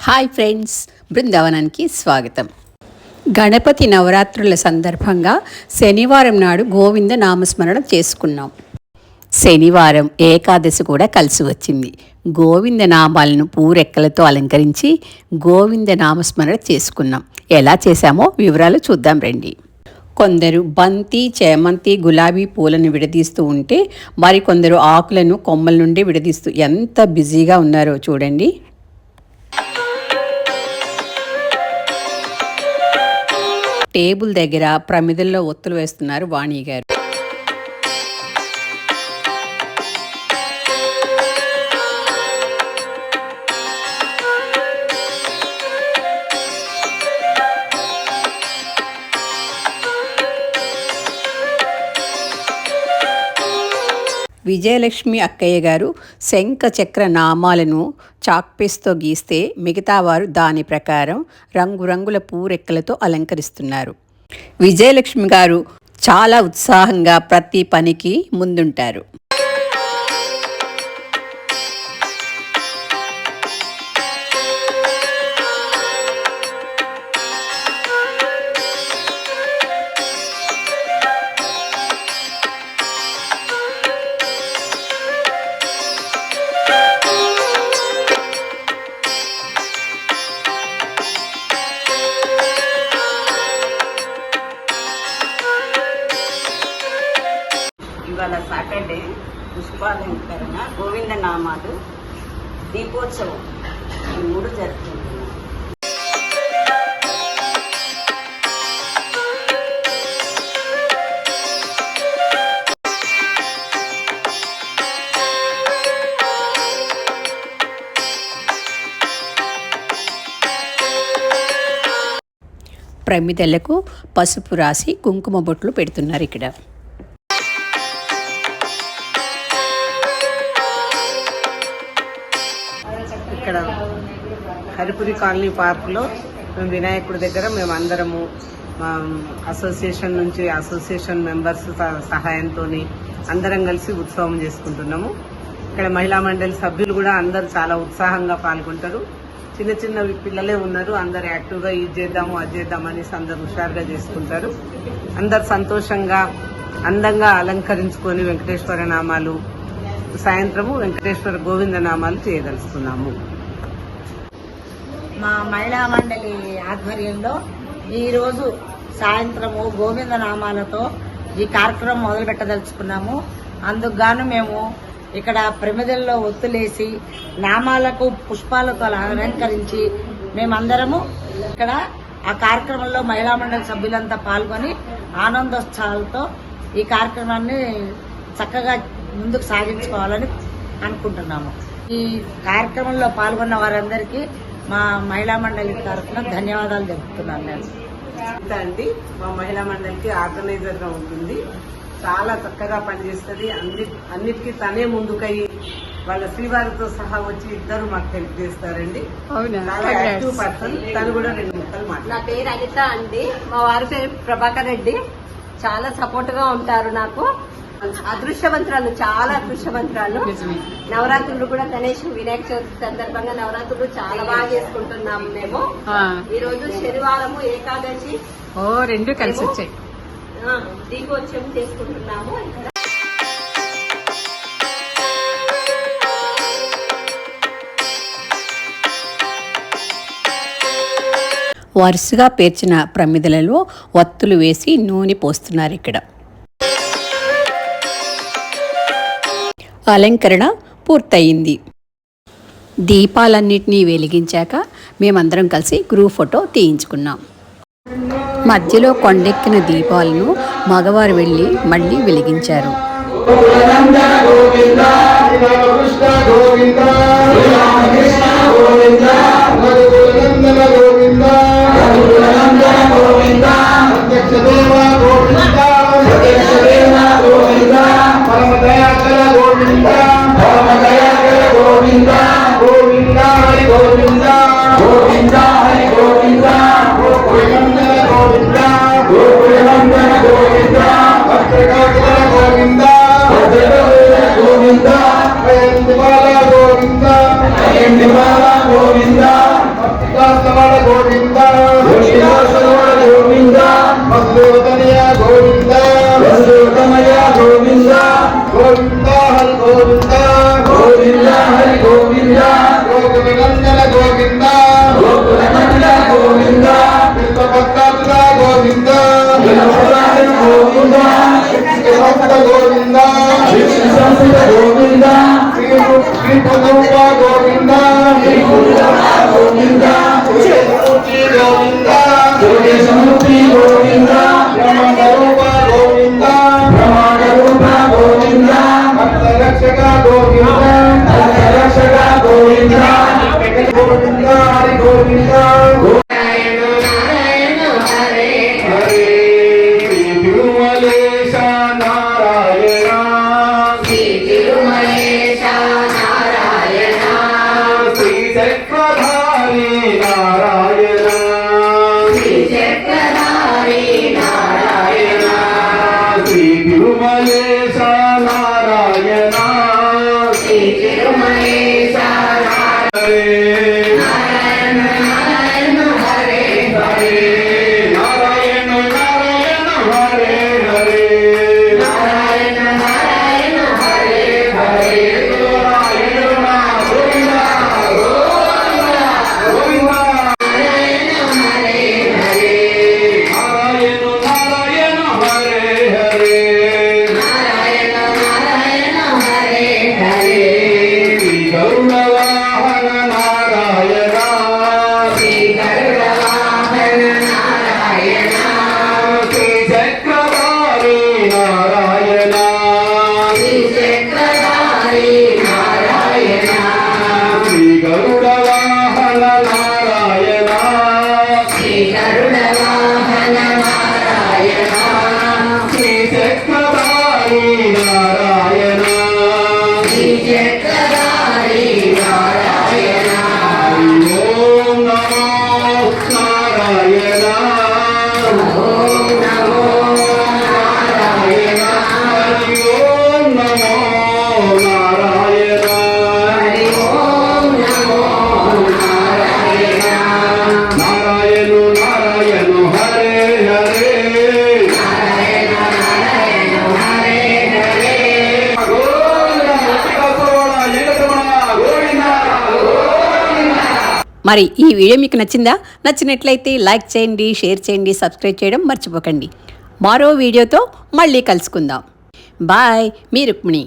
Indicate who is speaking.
Speaker 1: Hi friends బృందావనానికి స్వాగతం. గణపతి నవరాత్రుల సందర్భంగా శనివారం నాడు గోవింద నామస్మరణం చేసుకున్నాం. శనివారం ఏకాదశి కూడా కలిసి వచ్చింది. గోవింద నామాలను పూరెక్కలతో అలంకరించి గోవింద నామస్మరణ చేసుకున్నాం. ఎలా చేశామో వివరాలు చూద్దాం రండి. కొందరు బంతి చేమంతి గులాబీ పూలను విడదీస్తూ ఉంటే మరికొందరు ఆకులను కొమ్మల నుండి విడదీస్తూ ఎంత బిజీగా ఉన్నారో చూడండి. టేబుల్ దగ్గర ప్రమిదల్లో ఒత్తులు వేస్తున్నారు వాణి గారు. విజయలక్ష్మి అక్కయ్య గారు శంఖ చక్ర నామాలను చాక్పీస్తో గీస్తే మిగతా వారు దాని ప్రకారం రంగురంగుల పూరెక్కలతో అలంకరిస్తున్నారు. విజయలక్ష్మి గారు చాలా ఉత్సాహంగా ప్రతి పనికి ముందుంటారు.
Speaker 2: గోవింద దీపోత్సవం ఈ మూడు జరుపుకుంటున్నాం
Speaker 1: ప్రమిదలకు పసుపు రాసి కుంకుమ బొట్లు పెడుతున్నారు ఇక్కడ.
Speaker 3: ఇక్కడ హరిపురి కాలనీ పార్కులో మేము వినాయకుడి దగ్గర మేము అందరము అసోసియేషన్ నుంచి అసోసియేషన్ మెంబర్స్ సహాయంతో అందరం కలిసి ఉత్సవం చేసుకుంటున్నాము. ఇక్కడ మహిళా మండలి సభ్యులు కూడా అందరూ చాలా ఉత్సాహంగా పాల్గొంటారు. చిన్న చిన్న పిల్లలే ఉన్నారు అందరు యాక్టివ్గా ఇది చేద్దాము అది చేద్దాం అందరు హుషారుగా చేసుకుంటారు. అందరు సంతోషంగా అందంగా అలంకరించుకొని వెంకటేశ్వర నామాలు సాయంత్రము వెంకటేశ్వర గోవింద నామాలు చేయదలుచుకున్నాము.
Speaker 4: మా మహిళా మండలి ఆధ్వర్యంలో ఈరోజు సాయంత్రము గోవింద నామాలతో ఈ కార్యక్రమం మొదలు పెట్టదలుచుకున్నాము అందుకుగాను మేము ఇక్కడ ప్రమిదల్లో ఒత్తులేసి నామాలకు పుష్పాలతో అలంకరించి మేమందరము ఇక్కడ ఆ కార్యక్రమంలో మహిళా మండలి సభ్యులంతా పాల్గొని ఆనందోత్సాహాలతో ఈ కార్యక్రమాన్ని చక్కగా ముందుకు సాగించుకోవాలని అనుకుంటున్నాము. ఈ కార్యక్రమంలో పాల్గొన్న వారందరికీ మా మహిళా మండలి తరఫున ధన్యవాదాలు తెలుపుతున్నాను నేను.
Speaker 3: ఇంత అండి మా మహిళా మండలికి ఆర్గనైజర్గా ఉంటుంది. చాలా చక్కగా పనిచేస్తుంది. అన్ని అన్నిటికీ తనే ముందుకయ్యి వాళ్ళ శ్రీవారితో సహా వచ్చి ఇద్దరు మాకు హెల్ప్ చేస్తారండి. చాలా యాక్టివ్ పర్సన్. తను కూడా రెండు ముక్కలు
Speaker 5: నా పేరు అనిత అండి. మా వారి పేరు ప్రభాకర్ రెడ్డి. చాలా సపోర్ట్గా ఉంటారు నాకు. అదృష్టవంతురాలు చాలా అదృష్టవంతురాలు. నవరాత్రులు కూడా గణేష్ వినాయక చవితి సందర్భంగా నవరాత్రులు చాలా బాగా చేసుకుంటున్నాము మేము. ఈ రోజు శనివారము ఏకాదశి.
Speaker 1: ఓ రెండు కలిసి వచ్చాయి.
Speaker 5: ఆ, దీపోత్సవం చేసుకుంటున్నాము.
Speaker 1: వరుసగా పేర్చిన ప్రమిదలలో ఒత్తులు వేసి నూనె పోస్తున్నారు ఇక్కడ. అలంకరణ పూర్తయింది. దీపాలన్నింటినీ వెలిగించాక మేమందరం కలిసి గ్రూప్ ఫోటో తీయించుకున్నాం. మధ్యలో కొండెక్కిన దీపాలను మగవారు వెళ్ళి మళ్ళీ వెలిగించారు.
Speaker 6: 中国。quiero.
Speaker 1: మరి ఈ వీడియో మీకు నచ్చిందా? నచ్చినట్లయితే లైక్ చేయండి షేర్ చేయండి సబ్స్క్రైబ్ చేయడం మర్చిపోకండి. మరో వీడియోతో మళ్ళీ కలుసుకుందాం. బాయ్ మీ రుక్మిణి.